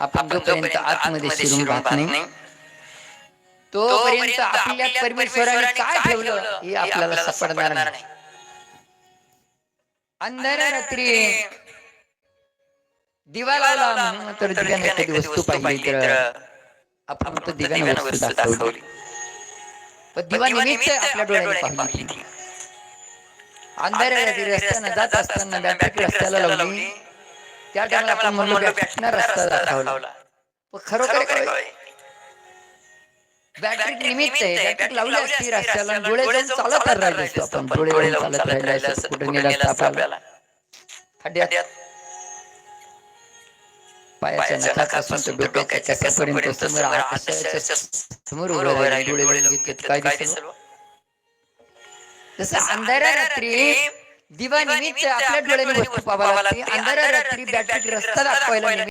आपण जोपर्यंत आतमध्ये शिरून राहत नाही तोपर्यंत आपल्या परमेश्वराने काय ठेवलं हे आपल्याला सापडणार नाही. अंधाऱ्या रात्री दिवा लावला म्हणून तर दिव्याने एखादी वस्तू पाहिली तर आपण तो दिव्याने वस्तू दाखवली. पण दिवा निमित्त आपल्या डोळ्याने पाहिली. अंधाऱ्या रात्री रस्त्यानं जात असताना बॅटरी रस्त्याला लावली. त्या टायमाला आपण म्हणलो बॅटरीनं रस्ता दाखवला. पण खरोखर बॅटरी निमित्त आहे. बॅटरी लावली असती रस्त्याला. आणि डोळे जाऊन चालत राहिले असतो आपण. डोळे लावून चालत राहिले असतो. कुठे नेला असता आपल्याला? खड्ड्यात पायाच्या नखापासून डोक्याच्या कसापर्यंत समोर आकाशाच्या समोर उभं राहिले डोळे लावून घेतले काय दिसलं? जसं अंधाऱ्या रात्री दिवा निमित्त आपल्या डोळ्याने वस्तू पाहावं लागते. अंधाऱ्या रात्री बॅटरी रस्ता दाखवायला